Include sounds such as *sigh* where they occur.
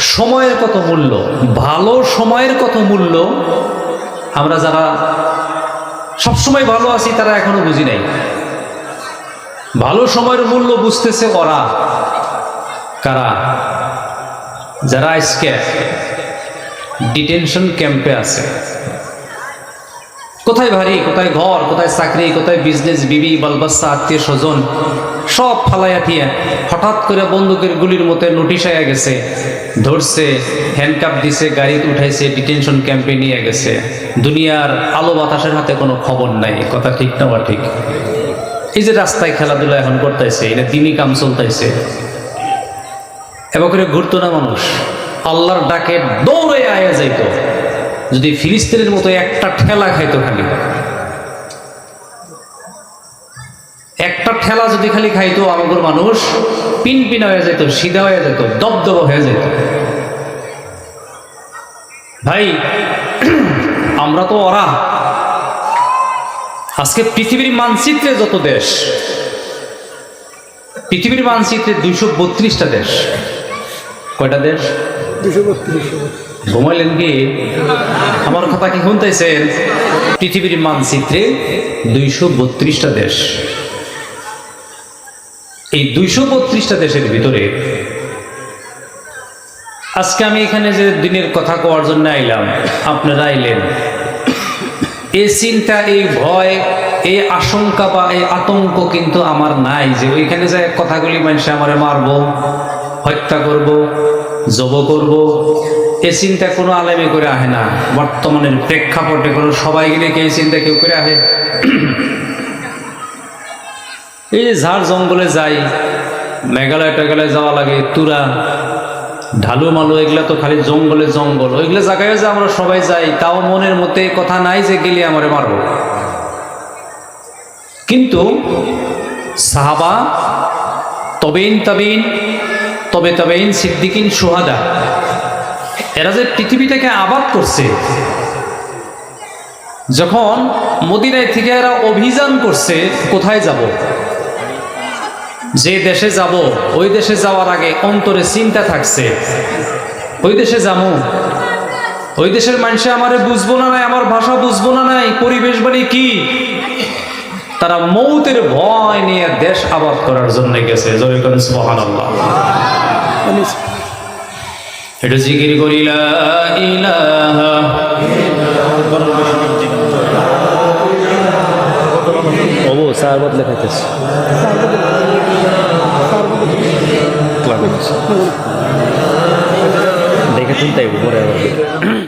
সময়ের কত মূল্য? ভালো সময়ের কত মূল্য? আমরা যারা সবসময় ভালো আছি, তারা এখনও বুঝি নাই। ভালো সময়ের মূল্য বুঝতেছে ওরা। কারা? যারা আজকে ডিটেনশন ক্যাম্পে আছে। কোথায় ভারী কোথায় ঘর, কোথায় চাকরি, কোথায় বিজনেস বিবি, বালবাচ্চা, আত্মীয় স্বজন, সব ফালাইয়া দিয়ে হঠাৎ করে বন্দুকের গুলির মতো নোটিশ আয়া গেছে, ধরছে হ্যান্ডকাপ দিছে, গাড়িতে উঠাইছে ডিটেনশন ক্যাম্পে নিয়ে গেছে। দুনিয়ার আলো বাতাসের হাতে কোনো খবর নাই কথা ঠিক না বা ঠিক? এই যে রাস্তায় খেলাধুলা এখন করতেছে এটা দিনই কাম চলতেছে। এবার করে ঘুরতো না মানুষ, আল্লাহর ডাকে দৌড়ে আয়া যাইতো। যদি ফিলিস্তিনের মতো একটা ঠেলা খাইতো খালি। একটা ঠেলা যদি খালি খাইতো, আমাদের মানুষ পিন পিন হয়ে যেত, সিধা হয়ে যেত, দবদব হয়ে যেত। ভাই, *clears throat* আমরা তো ওরা। আজকে পৃথিবীর মানচিত্রে যত দেশ, পৃথিবীর মানচিত্রে দুইশো বত্রিশটা দেশ। কয়টা দেশ? দুশো বত্রিশ। ঘুমাইলেন কি? আমার কথা কি শুনতেছেন? পৃথিবীর মানচিত্রে দুইশো বত্রিশটা দেশ। এই দুইশো বত্রিশটা দেশের ভিতরে আজকে আমি এখানে যে দিনের কথা কওয়ার জন্য আইলাম, আপনারা আইলেন। এই চিন্তা, এই ভয়, এই আশঙ্কা বা এই আতঙ্ক কিন্তু আমার নাই যে ওইখানে যে কথাগুলি মানুষ আমার মারবো, হত্যা করব, জব করব এ চিন্তা কোনো আলেমে করে আহে না। বর্তমানের প্রেক্ষাপটে কোনো সবাই গেলে কে চিন্তা কেউ করে আহে? *clears throat* এই যে ঝাড় জঙ্গলে যাই, মেঘালয় টেঘালয় যাওয়া লাগে, তুরা, ঢালু মালু, এগুলা তো খালি জঙ্গলে জঙ্গল। ওইগুলো জায়গায় যে আমরা সবাই যাই, তাও মনের মতে কথা নাই যে গেলে আমারে মারবো। কিন্তু সাহাবা, তবেইন তবেইন, তবে তবেইন সিদ্দিকিন সোহাদা এরা যে পৃথিবীটাকে আবাদ করছে, যখন মদিনায় থেকে এরা অভিযান করছে, কোথায় যাব? যে দেশে যাব, ওই দেশে যাওয়ার আগে অন্তরে চিন্তা থাকছে, ওই দেশে যাব ওই দেশের মানুষে আমারে বুঝব না নাই, আমার ভাষা বুঝব না নাই, পরিবেশ মানে কি? তারা মৌতের ভয় নিয়ে দেশ আবাদ করার জন্য গেছে সুবহানাল্লাহ। মানে এটা জিকির করিলা ইলাহা অবু খাইতেছে। দেখে তুলতে পরে আবার।